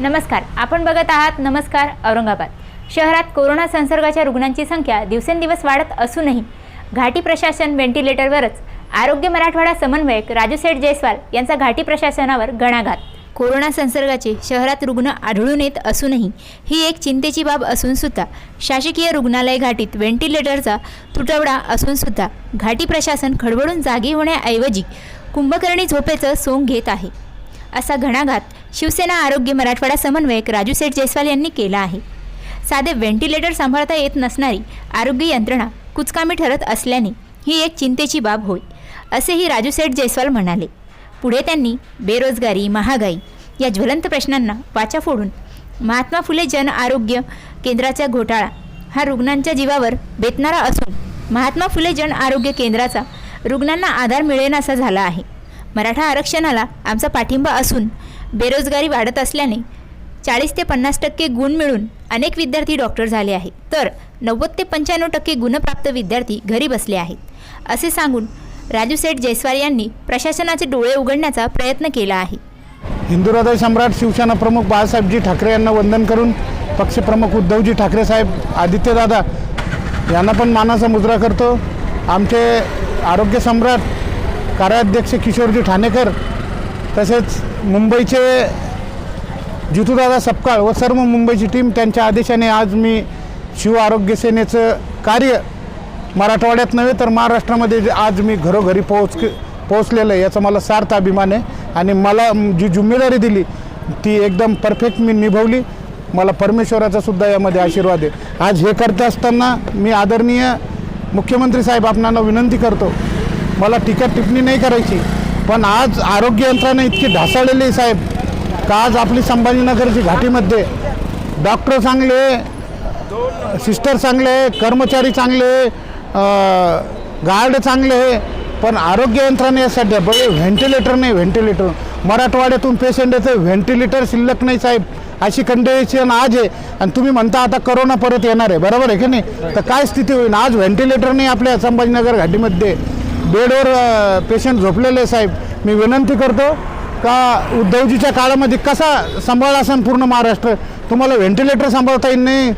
नमस्कार. आपण बघत आहात नमस्कार औरंगाबाद. शहरात कोरोना संसर्गाच्या रुग्णांची संख्या दिवसेंदिवस वाढत असूनही घाटी प्रशासन व्हेंटिलेटरवरच आरोग्य मराठवाडा समन्वयक राजू सेठ जयस्वाल यांचा घाटी प्रशासनावर गणाघात. कोरोना संसर्गाचे शहरात रुग्ण आढळून येत असूनही ही एक चिंतेची बाब असून सुद्धा शासकीय रुग्णालय घाटीत व्हेंटिलेटरचा तुटवडा असून सुद्धा घाटी प्रशासन खडबडून जागी होण्याऐवजी कुंभकर्णी झोपेचं सोंग घेत आहे. असा घणाघात शिवसेना आरोग्य मराठवाडा समन्वयक राजू सेठ जयस्वाल यांनी केला आहे. साधे व्हेंटिलेटर सांभाळता येत नसणारी आरोग्य यंत्रणा कुचकामी ठरत असल्याने ही एक चिंतेची बाब होय असेही राजू सेठ जयस्वाल म्हणाले. पुढे त्यांनी बेरोजगारी महागाई या ज्वलंत प्रश्नांना वाचा फोडून महात्मा फुले जन आरोग्य केंद्राचा घोटाळा हा रुग्णांच्या जीवावर बेतणारा असून महात्मा फुले जन आरोग्य केंद्राचा रुग्णांना आधार मिळेनासा झाला आहे. मराठा आरक्षणाला आमचा पाठिंबा असून बेरोजगारी वाढत असल्याने चाळीस ते पन्नास टक्के गुण मिळून अनेक विद्यार्थी डॉक्टर झाले आहेत. तर नव्वद ते पंच्याण्णव टक्के गुणप्राप्त विद्यार्थी घरी बसले आहेत. असे सांगून राजू सेठ जयस्वाल यांनी प्रशासनाचे डोळे उघडण्याचा प्रयत्न केला आहे. हिंदू सम्राट शिवसेना प्रमुख बाळासाहेबजी ठाकरे यांना वंदन करून पक्षप्रमुख उद्धवजी ठाकरे साहेब आदित्यदादा यांना पण मानाचा मुद्रा करतो. आमचे आरोग्य सम्राट कार्याध्यक्ष किशोरजी ठाणेकर तसेच मुंबईचे जितूदादा सपकाळ व सर्व मुंबईची टीम त्यांच्या आदेशाने आज मी शिव आरोग्य सेनेचं कार्य मराठवाड्यात नव्हे तर महाराष्ट्रामध्ये जे आज मी घरोघरी पोहोच पोहोचलेलं आहे याचा मला सार्थ अभिमान आहे. आणि मला जी जिम्मेदारी दिली ती एकदम परफेक्ट मी निभवली. मला परमेश्वराचा सुद्धा यामध्ये आशीर्वाद आहे. आज हे करत असताना मी आदरणीय मुख्यमंत्री साहेब आपणाला विनंती करतो मला टीका टिप्पणी नाही करायची. पण आज आरोग्य यंत्रणा इतकी ढासळलेली आहे साहेब. का आज आपली संभाजीनगरची घाटीमध्ये डॉक्टर चांगले सिस्टर चांगले कर्मचारी चांगले गार्ड चांगले पण आरोग्य यंत्रणा या सध्या बळे व्हेंटिलेटर नाही व्हेंटिलेटर. मराठवाड्यातून पेशंट येते व्हेंटिलेटर शिल्लक नाही साहेब. अशी कंडिशन आज आहे. आणि तुम्ही म्हणता आता करोना परत येणार आहे बरोबर आहे की नाही? तर काय स्थिती होईल? आज व्हेंटिलेटर नाही आपल्या संभाजीनगर घाटीमध्ये. बेडवर पेशंट झोपलेले साहेब. मी विनंती करतो का उद्धवजीच्या काळामध्ये कसा सांभाळला असेल पूर्ण महाराष्ट्र? तुम्हाला व्हेंटिलेटर सांभाळता येईल नाही.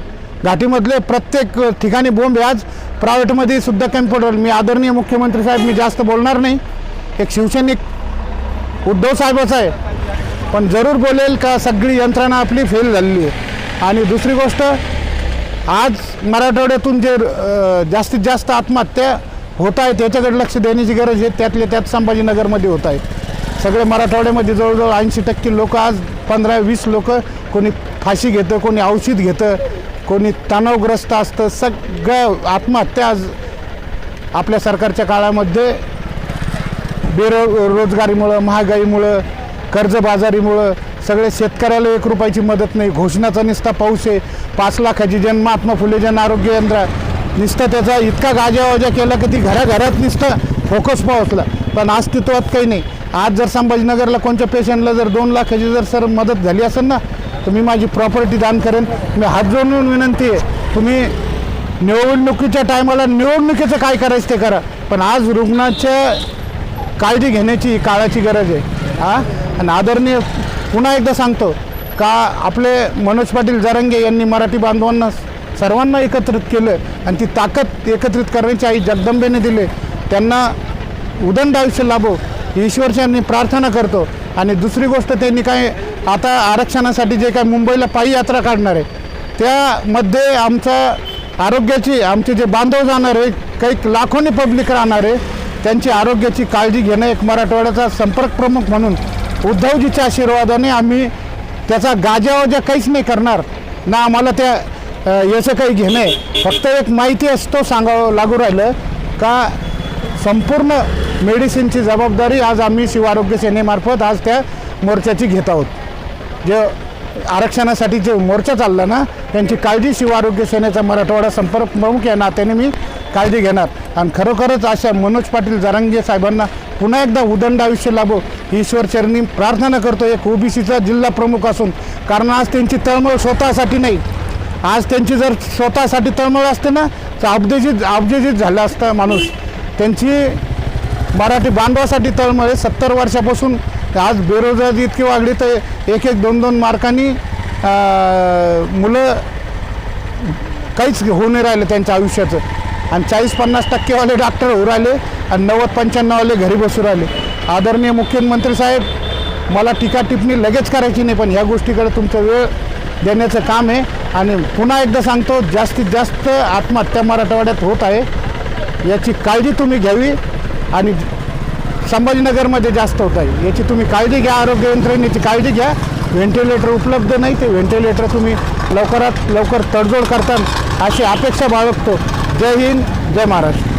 घाटीमधले प्रत्येक ठिकाणी बोंब आज प्रायव्हेटमध्ये सुद्धा कमी पडेल. मी आदरणीय मुख्यमंत्री साहेब मी जास्त बोलणार नाही. एक शिवसैनिक उद्धव साहेबच आहे. पण जरूर बोलेल का सगळी यंत्रणा आपली फेल झालेली आहे. आणि दुसरी गोष्ट आज मराठवाड्यातून जे जास्तीत जास्त आत्महत्या होत आहे त्याच्याकडे लक्ष देण्याची गरज आहे. त्यातल्या त्यात संभाजीनगरमध्ये होत आहे. सगळे मराठवाड्यामध्ये जवळजवळ ऐंशी टक्के लोक आज पंधरा वीस लोक कोणी फाशी घेतं कोणी औषध घेतं कोणी तणावग्रस्त असतं. सगळं आत्महत्या आज आपल्या सरकारच्या काळामध्ये बेरो रोजगारीमुळं महागाईमुळं कर्जबाजारीमुळं सगळे शेतकऱ्याला एक रुपयाची मदत नाही. घोषणाचा निस्ता पाऊस आहे. पाच लाखाची जन महात्मा फुले जन आरोग्य यंत्र नुसतं त्याचा इतका गाजावाजा केला की ती घराघरात नुसतं फोकस पोहोचला. पण अस्तित्वात काही नाही. आज जर संभाजीनगरला कोणत्या पेशंटला जर दोन लाखाची जर सर मदत झाली असेल ना तर मी माझी प्रॉपर्टी दान करेन. मी हात जोडून विनंती आहे तुम्ही निवडणुकीच्या टायमाला निवडणुकीचं काय करायचं ते करा. पण आज रुग्णाच्या काळजी घेण्याची काळाची गरज आहे. हा? आणि आदरणीय पुन्हा एकदा सांगतो का आपले मनोज पाटील जरंगे यांनी मराठी बांधवांना सर्वांना एकत्रित केलं आणि ती ताकद एकत्रित करण्याची आई जगदंबेने दिले. त्यांना उदंड आयुष्य लाभो ईश्वरच्यांनी प्रार्थना करतो. आणि दुसरी गोष्ट त्यांनी काय आता आरक्षणासाठी जे काय मुंबईला पायी यात्रा काढणार आहे त्यामध्ये आमचा आरोग्याची आमचे जे बांधव जाणार आहे काही लाखोनी पब्लिक राहणार आहे त्यांची आरोग्याची काळजी घेणं एक मराठवाड्याचा संपर्क प्रमुख म्हणून उद्धवजीच्या आशीर्वादाने आम्ही त्याचा गाजावाजा काहीच नाही करणार. ना आम्हाला त्या याचं काही घेणं आहे. फक्त एक माहिती असतो सांगावं लागू राहिलं का संपूर्ण मेडिसिनची जबाबदारी आज आम्ही शिवआरोग्य सेनेमार्फत आज त्या मोर्चाची घेत आहोत. जे आरक्षणासाठी जे मोर्चा चालला ना त्यांची काळजी शिव आरोग्य सेनेचा मराठवाडा संपर्क प्रमुख या नात्याने मी काळजी घेणार. आणि खरोखरच अशा मनोज पाटील जरांगे साहेबांना पुन्हा एकदा उदंड आयुष्य लाभो ईश्वरचरणी प्रार्थना करतो. एक ओबीसीचा जिल्हा प्रमुख असून कारण आज त्यांची तळमळ स्वतःसाठी नाही. आज त्यांची जर स्वतःसाठी तळमळ असते ना तर अब्देजीत अब्देजीत झाला असता माणूस. त्यांची मराठी बांधवासाठी तळमळ आहे सत्तर वर्षापासून. आज बेरोजगारी इतकी वाढली तर एक एक दोन दोन मार्कांनी मुलं काहीच होऊ नाही राहिलं त्यांच्या आयुष्याचं. आणि चाळीस पन्नास टक्केवाले डॉक्टर होऊ राहिले आणि नव्वद पंच्याण्णववाले घरी बसू राहिले. आदरणीय मुख्यमंत्री साहेब मला टीका टिप्पणी लगेच करायची नाही पण ह्या गोष्टीकडे तुमचा वेळ देण्याचं काम आहे. आणि पुन्हा एकदा सांगतो जास्तीत जास्त आत्महत्या मराठवाड्यात होत आहे. याची काळजी तुम्ही घ्यावी आणि संभाजीनगरमध्ये जास्त होत आहे. याची तुम्ही काळजी घ्या आरोग्य यंत्रणेची काळजी घ्या. व्हेंटिलेटर उपलब्ध नाही ते व्हेंटिलेटर तुम्ही लवकरात लवकर तडजोड करता अशी अपेक्षा बाळगतो. जय हिंद जय महाराष्ट्र.